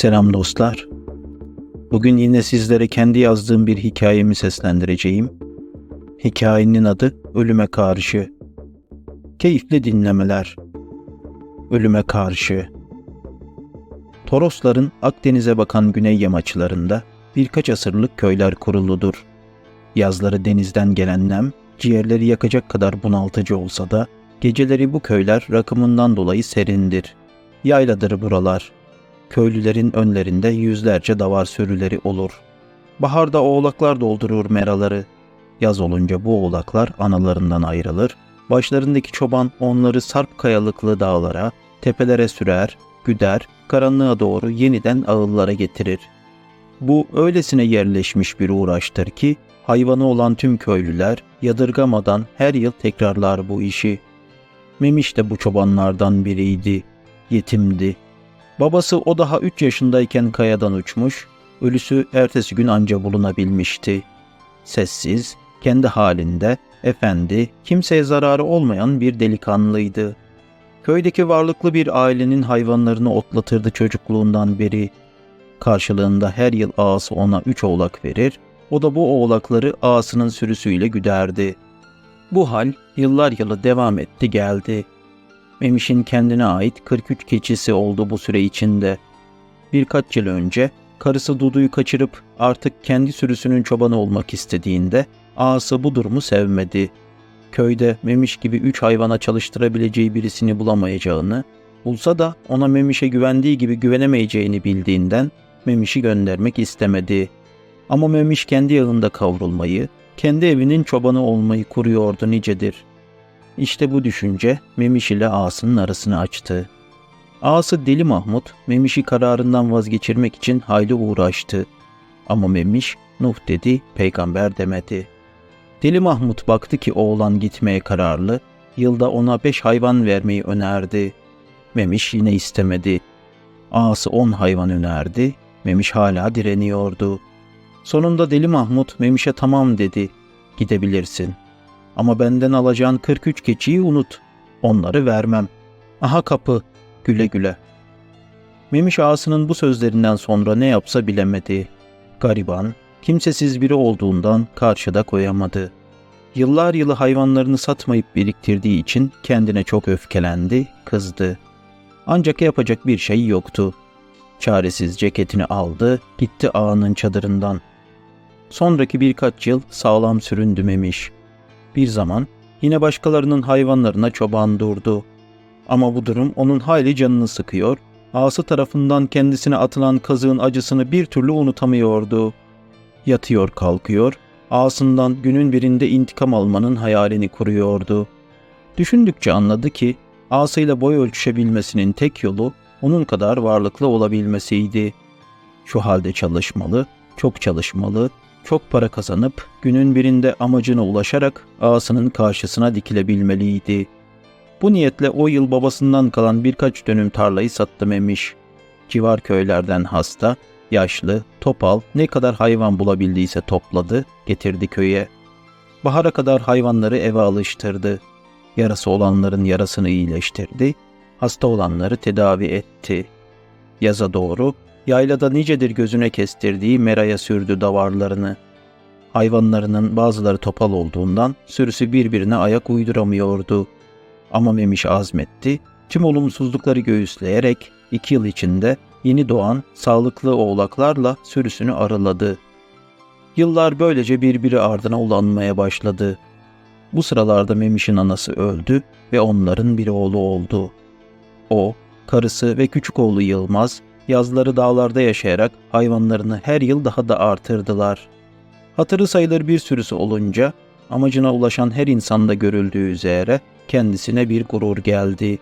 Selam dostlar. Bugün yine sizlere kendi yazdığım bir hikayemi seslendireceğim. Hikayenin adı Ölüme Karşı. Keyifli dinlemeler. Ölüme Karşı. Torosların Akdeniz'e bakan güney yamaçlarında birkaç asırlık köyler kuruludur. Yazları denizden gelen nem, ciğerleri yakacak kadar bunaltıcı olsa da, geceleri bu köyler rakımından dolayı serindir. Yayladır buralar köylülerin önlerinde yüzlerce davar sürüleri olur. Baharda oğlaklar doldurur meraları. Yaz olunca bu oğlaklar analarından ayrılır. Başlarındaki çoban onları sarp kayalıklı dağlara, tepelere sürer, güder, karanlığa doğru yeniden ağıllara getirir. Bu öylesine yerleşmiş bir uğraştır ki hayvanı olan tüm köylüler yadırgamadan her yıl tekrarlar bu işi. Memiş de bu çobanlardan biriydi. Yetimdi, Babası o daha 3 yaşındayken kayadan uçmuş, ölüsü ertesi gün anca bulunabilmişti. Sessiz, kendi halinde, efendi, kimseye zararı olmayan bir delikanlıydı. Köydeki varlıklı bir ailenin hayvanlarını otlatırdı çocukluğundan beri. Karşılığında her yıl ağası ona üç oğlak verir, o da bu oğlakları ağasının sürüsüyle güderdi. Bu hal yıllar yılı devam etti geldi.'' Memiş'in kendine ait 43 keçisi oldu bu süre içinde. Birkaç yıl önce karısı Dudu'yu kaçırıp artık kendi sürüsünün çobanı olmak istediğinde ağası bu durumu sevmedi. Köyde Memiş gibi üç hayvana çalıştırabileceği birisini bulamayacağını, bulsa da ona Memiş'e güvendiği gibi güvenemeyeceğini bildiğinden Memiş'i göndermek istemedi. Ama Memiş kendi yılında kavrulmayı, kendi evinin çobanı olmayı kuruyordu nicedir.'' İşte bu düşünce Memiş ile ağasının arasını açtı. Ağası Deli Mahmut, Memiş'i kararından vazgeçirmek için hayli uğraştı. Ama Memiş, Nuh dedi, peygamber demedi. Deli Mahmut baktı ki oğlan gitmeye kararlı, yılda ona beş hayvan vermeyi önerdi. Memiş yine istemedi. Ağası on hayvan önerdi, Memiş hala direniyordu. Sonunda Deli Mahmut Memiş'e tamam dedi, gidebilirsin.'' Ama benden alacağın 43 keçiyi unut. Onları vermem. Aha kapı. Güle güle. Memiş ağasının bu sözlerinden sonra ne yapsa bilemedi. Gariban, kimsesiz biri olduğundan karşıda koyamadı. Yıllar yılı hayvanlarını satmayıp biriktirdiği için kendine çok öfkelendi, kızdı. Ancak yapacak bir şey yoktu. Çaresiz ceketini aldı, gitti ağanın çadırından. Sonraki birkaç yıl sağlam süründü Memiş. Bir zaman yine başkalarının hayvanlarına çoban durdu. Ama bu durum onun hayli canını sıkıyor, ağası tarafından kendisine atılan kazığın acısını bir türlü unutamıyordu. Yatıyor kalkıyor, ağasından günün birinde intikam almanın hayalini kuruyordu. Düşündükçe anladı ki ağasıyla boy ölçüşebilmesinin tek yolu onun kadar varlıklı olabilmesiydi. Şu halde çalışmalı, çok çalışmalı, çok para kazanıp günün birinde amacına ulaşarak ağasının karşısına dikilebilmeliydi. Bu niyetle o yıl babasından kalan birkaç dönüm tarlayı sattı Memiş. Civar köylerden hasta, yaşlı, topal ne kadar hayvan bulabildiyse topladı, getirdi köye. Bahara kadar hayvanları eve alıştırdı. Yarası olanların yarasını iyileştirdi, hasta olanları tedavi etti. Yaza doğru yaylada nicedir gözüne kestirdiği meraya sürdü davarlarını. Hayvanlarının bazıları topal olduğundan sürüsü birbirine ayak uyduramıyordu. Ama Memiş azmetti, tüm olumsuzlukları göğüsleyerek iki yıl içinde yeni doğan sağlıklı oğlaklarla sürüsünü araladı. Yıllar böylece birbiri ardına ulanmaya başladı. Bu sıralarda Memiş'in anası öldü ve onların bir oğlu oldu. O, karısı ve küçük oğlu Yılmaz yazları dağlarda yaşayarak hayvanlarını her yıl daha da artırdılar. Hatırı sayılır bir sürüsü olunca amacına ulaşan her insanda görüldüğü üzere kendisine bir gurur geldi.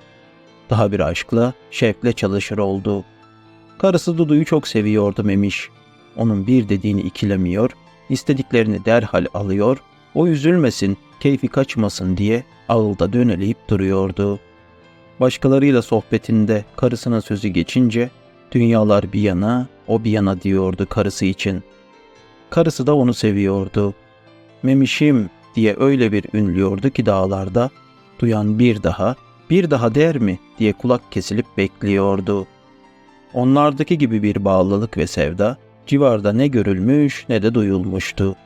Daha bir aşkla, şevkle çalışır oldu. Karısı Dudu'yu çok seviyordu Memiş. Onun bir dediğini ikilemiyor, istediklerini derhal alıyor, o üzülmesin, keyfi kaçmasın diye ağılda döneleyip duruyordu. Başkalarıyla sohbetinde karısına sözü geçince Dünyalar bir yana, o bir yana diyordu karısı için. Karısı da onu seviyordu. Memişim diye öyle bir ünlüyordu ki dağlarda, duyan bir daha, bir daha der mi diye kulak kesilip bekliyordu. Onlardaki gibi bir bağlılık ve sevda civarda ne görülmüş ne de duyulmuştu.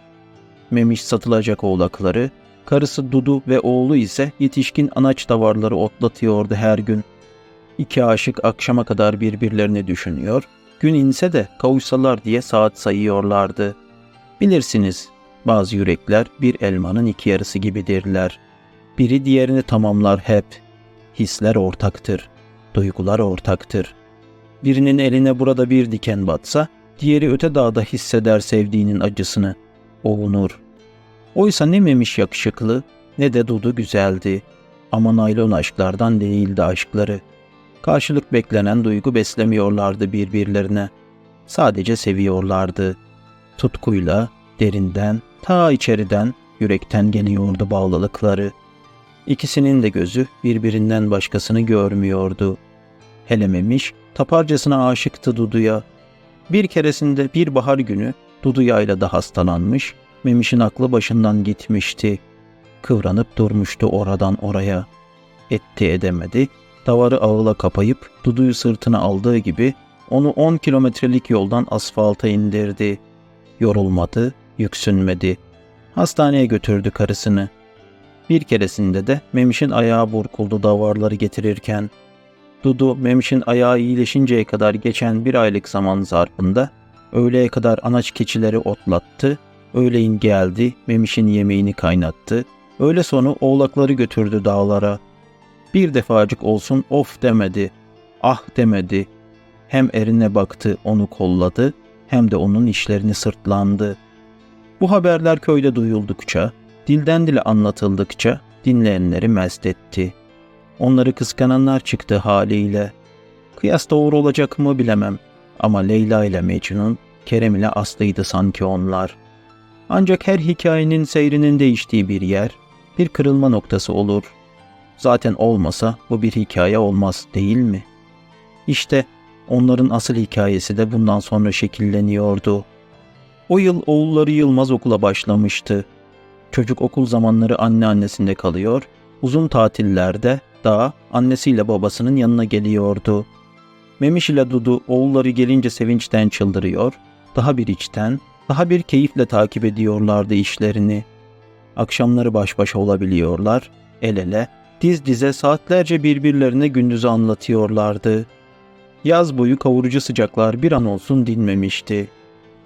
Memiş satılacak oğlakları, karısı Dudu ve oğlu ise yetişkin anaç davarları otlatıyordu her gün. İki aşık akşama kadar birbirlerini düşünüyor, gün inse de kavuşsalar diye saat sayıyorlardı. Bilirsiniz, bazı yürekler bir elmanın iki yarısı gibidirler. Biri diğerini tamamlar hep. Hisler ortaktır, duygular ortaktır. Birinin eline burada bir diken batsa, diğeri öte dağda hisseder sevdiğinin acısını. Ovunur. Oysa ne memiş yakışıklı, ne de Dudu güzeldi. Ama naylon aşklardan değildi aşkları. Karşılık beklenen duygu beslemiyorlardı birbirlerine. Sadece seviyorlardı. Tutkuyla, derinden, ta içeriden, yürekten geliyordu bağlılıkları. İkisinin de gözü birbirinden başkasını görmüyordu. Hele Memiş taparcasına aşıktı Dudu'ya. Bir keresinde bir bahar günü Dudu yaylada hastalanmış, Memiş'in aklı başından gitmişti. Kıvranıp durmuştu oradan oraya. Etti edemedi, davarı ağıla kapayıp Dudu'yu sırtına aldığı gibi onu 10 kilometrelik yoldan asfalta indirdi. Yorulmadı, yüksünmedi. Hastaneye götürdü karısını. Bir keresinde de Memiş'in ayağı burkuldu davarları getirirken. Dudu Memiş'in ayağı iyileşinceye kadar geçen bir aylık zaman zarfında öğleye kadar anaç keçileri otlattı, öğleyin geldi Memiş'in yemeğini kaynattı, öğle sonu oğlakları götürdü dağlara. Bir defacık olsun of demedi, ah demedi. Hem erine baktı onu kolladı, hem de onun işlerini sırtlandı. Bu haberler köyde duyuldukça, dilden dile anlatıldıkça dinleyenleri mest etti. Onları kıskananlar çıktı haliyle. Kıyas doğru olacak mı bilemem ama Leyla ile Mecnun, Kerem ile Aslı'ydı sanki onlar. Ancak her hikayenin seyrinin değiştiği bir yer, bir kırılma noktası olur. Zaten olmasa bu bir hikaye olmaz değil mi? İşte onların asıl hikayesi de bundan sonra şekilleniyordu. O yıl oğulları Yılmaz okula başlamıştı. Çocuk okul zamanları anneannesinde kalıyor, uzun tatillerde dağa annesiyle babasının yanına geliyordu. Memiş ile Dudu oğulları gelince sevinçten çıldırıyor, daha bir içten, daha bir keyifle takip ediyorlardı işlerini. Akşamları baş başa olabiliyorlar, el ele, diz dize saatlerce birbirlerine gündüzü anlatıyorlardı. Yaz boyu kavurucu sıcaklar bir an olsun dinmemişti.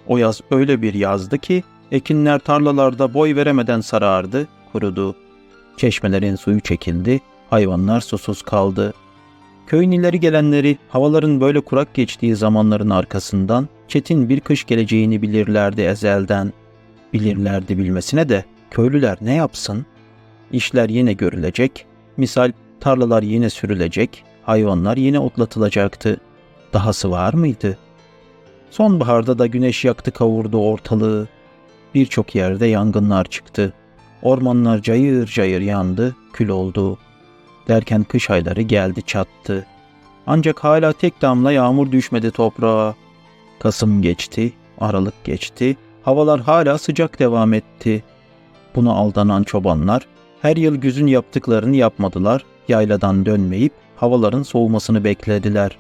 O yaz öyle bir yazdı ki ekinler tarlalarda boy veremeden sarardı, kurudu. Çeşmelerin suyu çekildi, hayvanlar susuz kaldı. Köyün ileri gelenleri havaların böyle kurak geçtiği zamanların arkasından çetin bir kış geleceğini bilirlerdi ezelden. Bilirlerdi bilmesine de köylüler ne yapsın? İşler yine görülecek, misal tarlalar yine sürülecek, hayvanlar yine otlatılacaktı. Dahası var mıydı? Sonbaharda da güneş yaktı kavurdu ortalığı. Birçok yerde yangınlar çıktı. Ormanlar cayır cayır yandı, kül oldu. Derken kış ayları geldi çattı. Ancak hala tek damla yağmur düşmedi toprağa. Kasım geçti, Aralık geçti, havalar hala sıcak devam etti. Buna aldanan çobanlar her yıl güzün yaptıklarını yapmadılar, yayladan dönmeyip havaların soğumasını beklediler.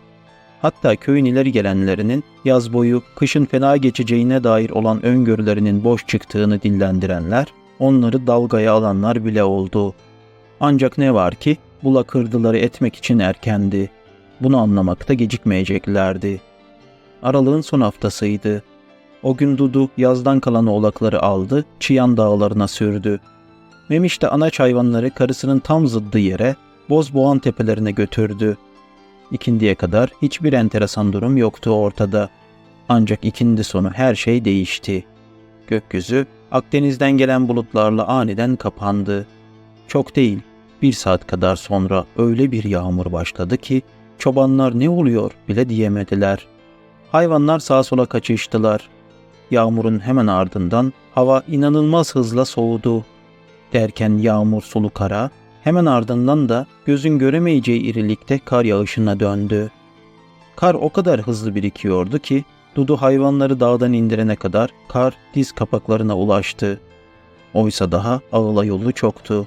Hatta köyün ileri gelenlerinin yaz boyu kışın fena geçeceğine dair olan öngörülerinin boş çıktığını dillendirenler, onları dalgaya alanlar bile oldu. Ancak ne var ki bu lakırdıları etmek için erkendi. Bunu anlamakta gecikmeyeceklerdi. Aralığın son haftasıydı. O gün Dudu yazdan kalan oğlakları aldı, Çıyan dağlarına sürdü. Memiş de anaç hayvanları karısının tam zıddı yere, Bozboğan tepelerine götürdü. İkindiye kadar hiçbir enteresan durum yoktu ortada. Ancak ikindi sonu her şey değişti. Gökyüzü Akdeniz'den gelen bulutlarla aniden kapandı. Çok değil, bir saat kadar sonra öyle bir yağmur başladı ki çobanlar ne oluyor bile diyemediler. Hayvanlar sağa sola kaçıştılar. Yağmurun hemen ardından hava inanılmaz hızla soğudu. Derken yağmur sulu kara, hemen ardından da gözün göremeyeceği irilikte kar yağışına döndü. Kar o kadar hızlı birikiyordu ki Dudu hayvanları dağdan indirene kadar kar diz kapaklarına ulaştı. Oysa daha ağıla yolu çoktu.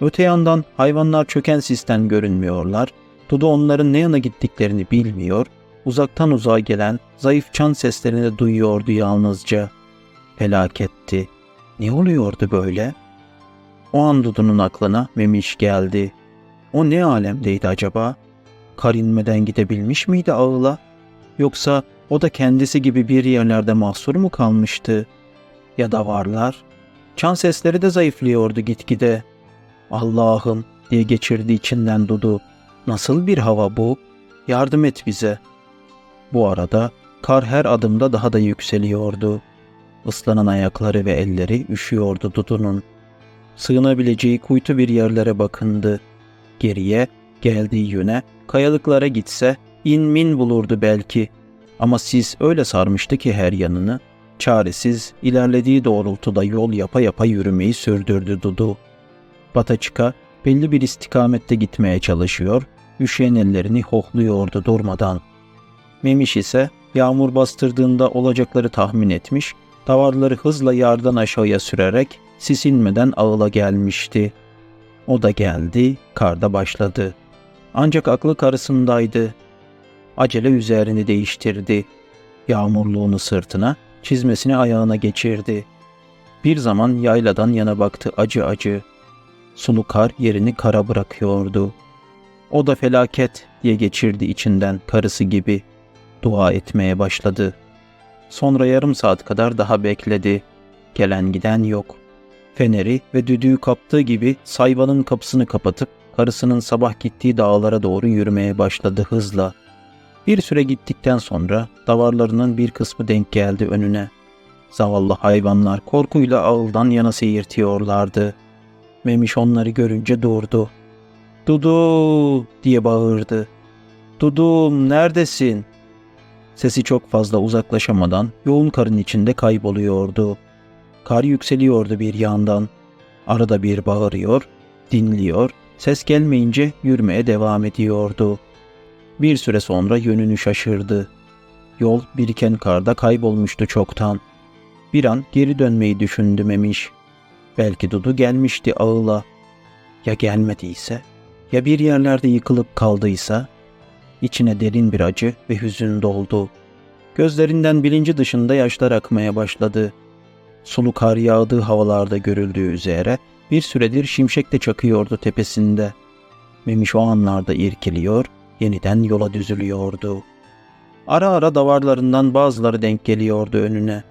Öte yandan hayvanlar çöken sisten görünmüyorlar. Dudu onların ne yana gittiklerini bilmiyor, uzaktan uzağa gelen zayıf çan seslerini duyuyordu yalnızca. Felaketti. Ne oluyordu böyle? O an Dudu'nun aklına Memiş geldi. O ne alemdeydi acaba? Kar inmeden gidebilmiş miydi ağıla? Yoksa o da kendisi gibi bir yerlerde mahsur mu kalmıştı? Ya da varlar? Çan sesleri de zayıflıyordu gitgide. Allah'ım diye geçirdi içinden Dudu. Nasıl bir hava bu? Yardım et bize. Bu arada kar her adımda daha da yükseliyordu. Islanan ayakları ve elleri üşüyordu Dudu'nun. Sığınabileceği kuytu bir yerlere bakındı. Geriye, geldiği yöne, kayalıklara gitse in min bulurdu belki. Ama sis öyle sarmıştı ki her yanını. Çaresiz, ilerlediği doğrultuda yol yapa yapa yürümeyi sürdürdü Dudu. Bataçıka belli bir istikamette gitmeye çalışıyor, üşüyen ellerini hohluyordu durmadan. Memiş ise yağmur bastırdığında olacakları tahmin etmiş, davarları hızla yardan aşağıya sürerek sis inmeden ağıla gelmişti. O da geldi, karda başladı. Ancak aklı karısındaydı. Acele üzerini değiştirdi. Yağmurluğunu sırtına, çizmesini ayağına geçirdi. Bir zaman yayladan yana baktı acı acı. Sulu kar yerini kara bırakıyordu. O da felaket diye geçirdi içinden karısı gibi. Dua etmeye başladı. Sonra yarım saat kadar daha bekledi. Gelen giden yok. Feneri ve düdüğü kaptığı gibi sayvanın kapısını kapatıp karısının sabah gittiği dağlara doğru yürümeye başladı hızla. Bir süre gittikten sonra davarlarının bir kısmı denk geldi önüne. Zavallı hayvanlar korkuyla ağıldan yana seyirtiyorlardı. Memiş onları görünce durdu. Dudu diye bağırdı. Dudum neredesin? Sesi çok fazla uzaklaşamadan yoğun karın içinde kayboluyordu. Kar yükseliyordu bir yandan. Arada bir bağırıyor, dinliyor, ses gelmeyince yürümeye devam ediyordu. Bir süre sonra yönünü şaşırdı. Yol biriken karda kaybolmuştu çoktan. Bir an geri dönmeyi düşündü Memiş. Belki Dudu gelmişti ağıla. Ya gelmediyse? Ya bir yerlerde yıkılıp kaldıysa? İçine derin bir acı ve hüzün doldu. Gözlerinden bilinci dışında yaşlar akmaya başladı. Sulu kar yağdığı havalarda görüldüğü üzere bir süredir şimşek de çakıyordu tepesinde. Memiş o anlarda irkiliyor, yeniden yola düzülüyordu. Ara ara davarlarından bazıları denk geliyordu önüne.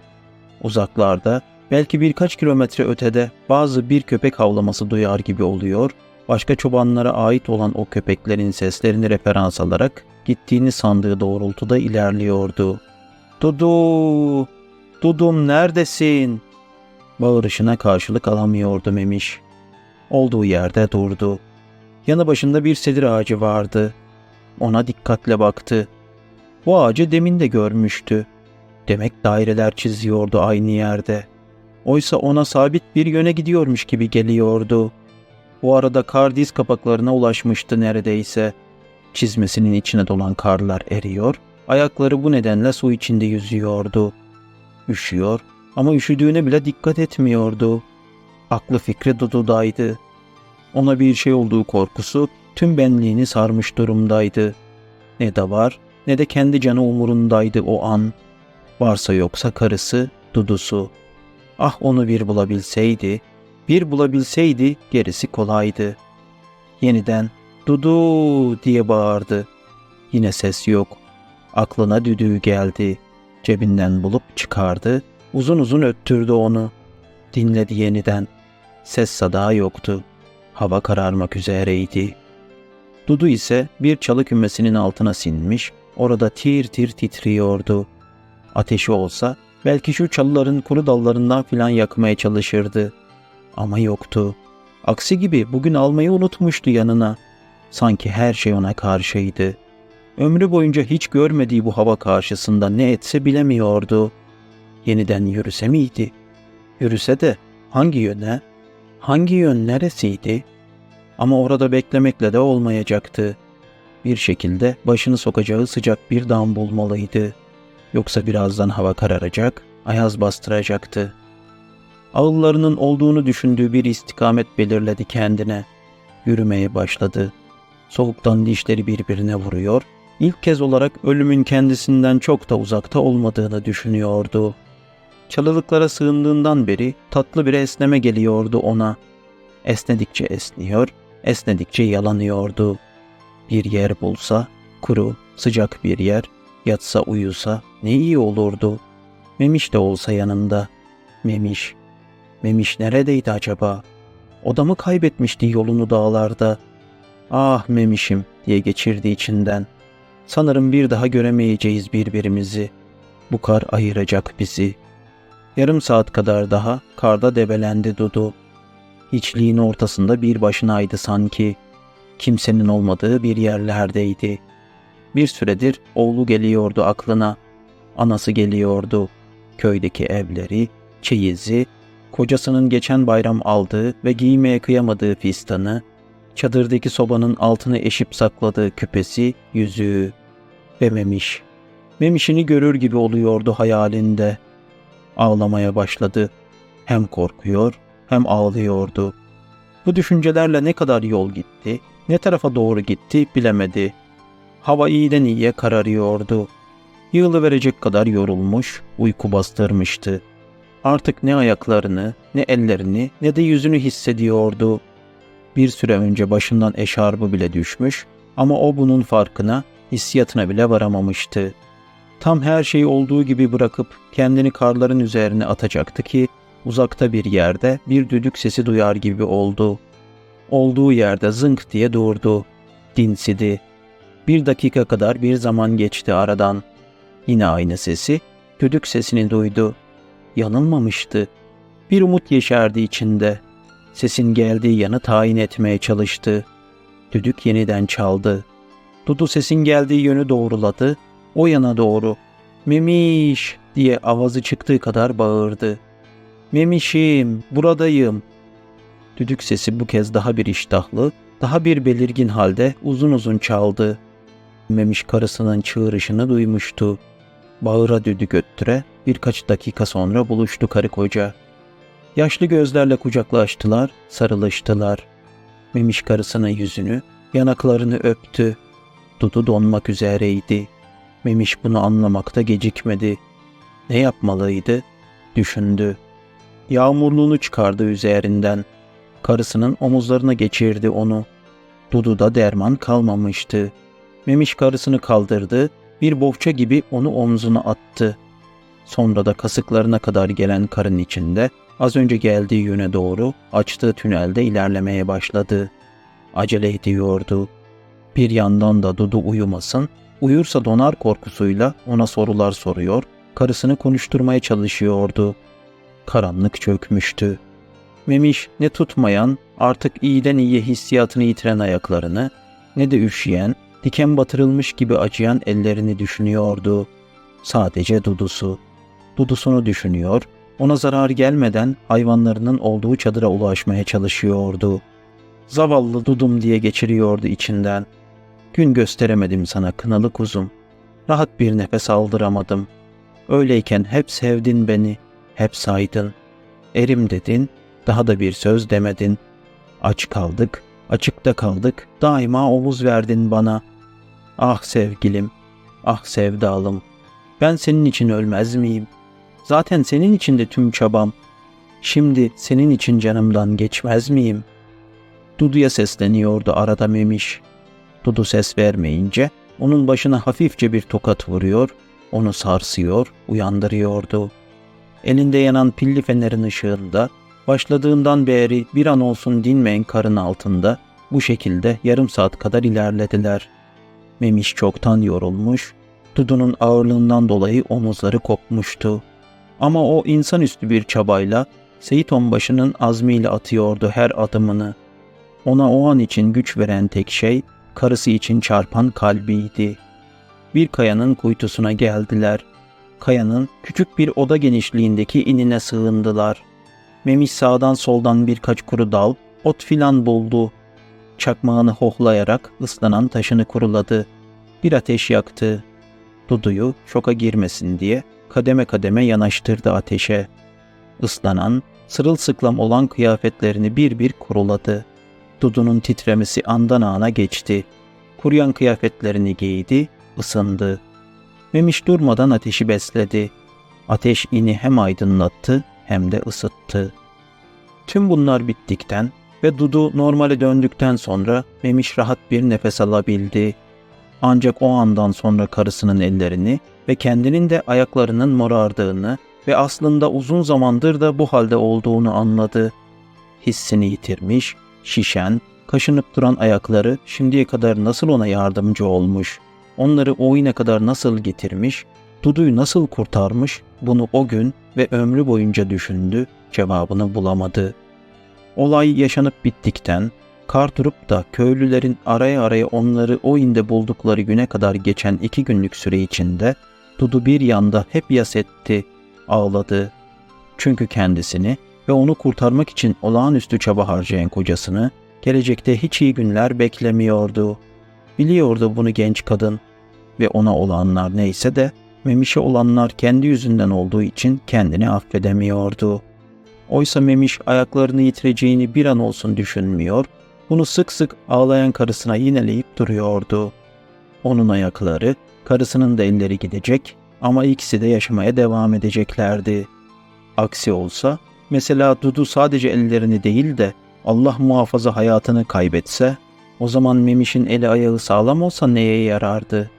Uzaklarda, belki birkaç kilometre ötede bazı bir köpek havlaması duyar gibi oluyor, başka çobanlara ait olan o köpeklerin seslerini referans alarak gittiğini sandığı doğrultuda ilerliyordu. Dudu! Dudum neredesin? Bağırışına karşılık alamıyordu Memiş. Olduğu yerde durdu. Yanı başında bir sedir ağacı vardı. Ona dikkatle baktı. Bu ağacı demin de görmüştü. Demek daireler çiziyordu aynı yerde. Oysa ona sabit bir yöne gidiyormuş gibi geliyordu. Bu arada kar diz kapaklarına ulaşmıştı neredeyse. Çizmesinin içine dolan karlar eriyor, ayakları bu nedenle su içinde yüzüyordu. Üşüyor ama üşüdüğüne bile dikkat etmiyordu. Aklı fikri Dudu'daydı. Ona bir şey olduğu korkusu tüm benliğini sarmış durumdaydı. Ne de var ne de kendi canı umurundaydı o an. Varsa yoksa karısı, Dudu'su. Ah onu bir bulabilseydi, bir bulabilseydi gerisi kolaydı. Yeniden Dudu diye bağırdı. Yine ses yok. Aklına düdüğü geldi. Cebinden bulup çıkardı. Uzun uzun öttürdü onu. Dinledi yeniden. Ses sada yoktu. Hava kararmak üzereydi. Dudu ise bir çalı kümesinin altına sinmiş, orada tir tir titriyordu. Ateşi olsa belki şu çalıların kuru dallarından filan yakmaya çalışırdı. Ama yoktu. Aksi gibi bugün almayı unutmuştu yanına. Sanki her şey ona karşıydı. Ömrü boyunca hiç görmediği bu hava karşısında ne etse bilemiyordu. Yeniden yürüse miydi? Yürüse de hangi yöne? Hangi yön neresiydi? Ama orada beklemekle de olmayacaktı. Bir şekilde başını sokacağı sıcak bir dam bulmalıydı. Yoksa birazdan hava kararacak, ayaz bastıracaktı. Ağıllarının olduğunu düşündüğü bir istikamet belirledi kendine. Yürümeye başladı. Soğuktan dişleri birbirine vuruyor, İlk kez olarak ölümün kendisinden çok da uzakta olmadığını düşünüyordu. Çalılıklara sığındığından beri tatlı bir esneme geliyordu ona. Esnedikçe esniyor, esnedikçe yalanıyordu. Bir yer bulsa, kuru, sıcak bir yer, yatsa uyusa ne iyi olurdu. Memiş de olsa yanında. Memiş. Memiş neredeydi acaba? O da mı kaybetmişti yolunu dağlarda? Ah Memiş'im diye geçirdi içinden. Sanırım bir daha göremeyeceğiz birbirimizi. Bu kar ayıracak bizi. Yarım saat kadar daha karda debelendi Dudu. Hiçliğin ortasında bir başınaydı sanki. Kimsenin olmadığı bir yerlerdeydi. Bir süredir oğlu geliyordu aklına. Anası geliyordu. Köydeki evleri, çeyizi, kocasının geçen bayram aldığı ve giymeye kıyamadığı fistanı, çadırdaki sobanın altını eşip sakladığı küpesi, yüzüğü ve Memiş. Memiş'ini görür gibi oluyordu hayalinde. Ağlamaya başladı. Hem korkuyor hem ağlıyordu. Bu düşüncelerle ne kadar yol gitti, ne tarafa doğru gitti bilemedi. Hava iyiden iyiye kararıyordu. Yığılı verecek kadar yorulmuş, uyku bastırmıştı. Artık ne ayaklarını, ne ellerini, ne de yüzünü hissediyordu. Bir süre önce başından eşarbı bile düşmüş ama o bunun farkına, hissiyatına bile varamamıştı. Tam her şeyi olduğu gibi bırakıp kendini karların üzerine atacaktı ki uzakta bir yerde bir düdük sesi duyar gibi oldu. Olduğu yerde zınk diye durdu. Dinsidi. Bir dakika kadar bir zaman geçti aradan. Yine aynı sesi, düdük sesini duydu. Yanılmamıştı. Bir umut yeşerdi içinde. Sesin geldiği yanı tayin etmeye çalıştı. Düdük yeniden çaldı. Dudu sesin geldiği yönü doğruladı. O yana doğru. Memiş diye avazı çıktığı kadar bağırdı. Memişim, buradayım. Düdük sesi bu kez daha bir iştahlı, daha bir belirgin halde uzun uzun çaldı. Memiş karısının çığırışını duymuştu. Bağıra düdük öttüre birkaç dakika sonra buluştu karı koca. Yaşlı gözlerle kucaklaştılar, sarılıştılar. Memiş karısının yüzünü, yanaklarını öptü. Dudu donmak üzereydi. Memiş bunu anlamakta gecikmedi. Ne yapmalıydı? Düşündü. Yağmurluğunu çıkardı üzerinden. Karısının omuzlarına geçirdi onu. Dudu'da derman kalmamıştı. Memiş karısını kaldırdı, bir bohça gibi onu omzuna attı. Sonra da kasıklarına kadar gelen karın içinde az önce geldiği yöne doğru açtığı tünelde ilerlemeye başladı. Acele ediyordu. Bir yandan da Dudu uyumasın, uyursa donar korkusuyla ona sorular soruyor, karısını konuşturmaya çalışıyordu. Karanlık çökmüştü. Memiş ne tutmayan, artık iyiden iyiye hissiyatını yitiren ayaklarını, ne de üşüyen, diken batırılmış gibi acıyan ellerini düşünüyordu. Sadece Dudusu. Dudusunu düşünüyor, ona zarar gelmeden hayvanlarının olduğu çadıra ulaşmaya çalışıyordu. Zavallı Dudum diye geçiriyordu içinden. Gün gösteremedim sana kınalı kuzum. Rahat bir nefes aldıramadım. Öyleyken hep sevdin beni, hep saydın. Erim dedin, daha da bir söz demedin. Aç kaldık, açıkta kaldık, daima omuz verdin bana. Ah sevgilim, ah sevdalım, ben senin için ölmez miyim? Zaten senin için de tüm çabam. Şimdi senin için canımdan geçmez miyim? Dudu'ya sesleniyordu arada Memiş. Dudu ses vermeyince onun başına hafifçe bir tokat vuruyor, onu sarsıyor, uyandırıyordu. Elinde yanan pilli fenerin ışığında başladığından beri bir an olsun dinmeyen karın altında bu şekilde yarım saat kadar ilerlediler. Memiş çoktan yorulmuş, Dudu'nun ağırlığından dolayı omuzları kopmuştu. Ama o insanüstü bir çabayla Seyit Onbaşı'nın azmiyle atıyordu her adımını. Ona o an için güç veren tek şey karısı için çarpan kalbiydi. Bir kayanın kuytusuna geldiler. Kayanın küçük bir oda genişliğindeki inine sığındılar. Memiş sağdan soldan birkaç kuru dal, ot filan buldu. Çakmağını hohlayarak ıslanan taşını kuruladı. Bir ateş yaktı. Dudu'yu şoka girmesin diye kademe kademe yanaştırdı ateşe. Islanan, sırılsıklam olan kıyafetlerini bir bir kuruladı. Dudu'nun titremesi andan ana geçti. Kuruyan kıyafetlerini giydi, ısındı. Memiş durmadan ateşi besledi. Ateş ini hem aydınlattı hem de ısıttı. Tüm bunlar bittikten ve Dudu normale döndükten sonra Memiş rahat bir nefes alabildi. Ancak o andan sonra karısının ellerini ve kendinin de ayaklarının morardığını ve aslında uzun zamandır da bu halde olduğunu anladı. Hissini yitirmiş, şişen, kaşınıp duran ayakları şimdiye kadar nasıl ona yardımcı olmuş, onları o güne kadar nasıl getirmiş, Dudu'yu nasıl kurtarmış bunu o gün ve ömrü boyunca düşündü, cevabını bulamadı. Olay yaşanıp bittikten, kar durup da köylülerin araya araya onları o inde buldukları güne kadar geçen iki günlük süre içinde Dudu bir yanda hep yas etti, ağladı. Çünkü kendisini ve onu kurtarmak için olağanüstü çaba harcayan kocasını gelecekte hiç iyi günler beklemiyordu. Biliyordu bunu genç kadın ve ona olanlar neyse de Memiş'e olanlar kendi yüzünden olduğu için kendini affedemiyordu. Oysa Memiş ayaklarını yitireceğini bir an olsun düşünmüyor, bunu sık sık ağlayan karısına yineleyip duruyordu. Onun ayakları, karısının da elleri gidecek ama ikisi de yaşamaya devam edeceklerdi. Aksi olsa, mesela Dudu sadece ellerini değil de Allah muhafaza hayatını kaybetse, o zaman Memiş'in eli ayağı sağlam olsa neye yarardı?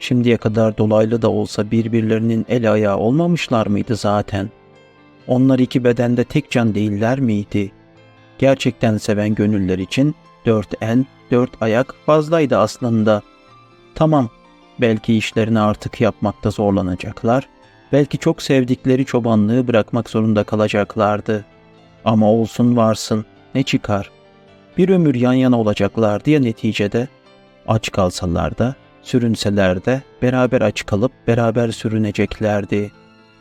Şimdiye kadar dolaylı da olsa birbirlerinin el ayağı olmamışlar mıydı zaten? Onlar iki bedende tek can değiller miydi? Gerçekten seven gönüller için dört el, dört ayak fazlaydı aslında. Tamam, belki işlerini artık yapmakta zorlanacaklar, belki çok sevdikleri çobanlığı bırakmak zorunda kalacaklardı. Ama olsun varsın, ne çıkar? Bir ömür yan yana olacaklardı ya neticede. Aç kalsalar da, sürünseler de beraber aç kalıp beraber sürüneceklerdi.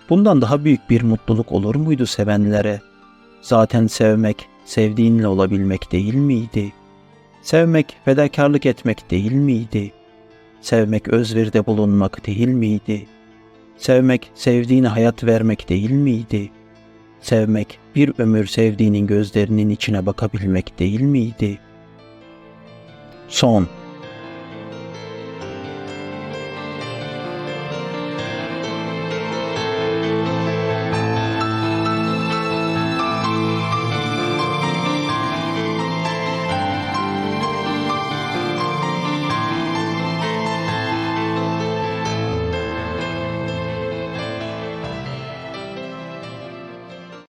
Bundan daha büyük bir mutluluk olur muydu sevenlere? Zaten sevmek, sevdiğinle olabilmek değil miydi? Sevmek, fedakarlık etmek değil miydi? Sevmek, özveride bulunmak değil miydi? Sevmek, sevdiğine hayat vermek değil miydi? Sevmek, bir ömür sevdiğinin gözlerinin içine bakabilmek değil miydi? Son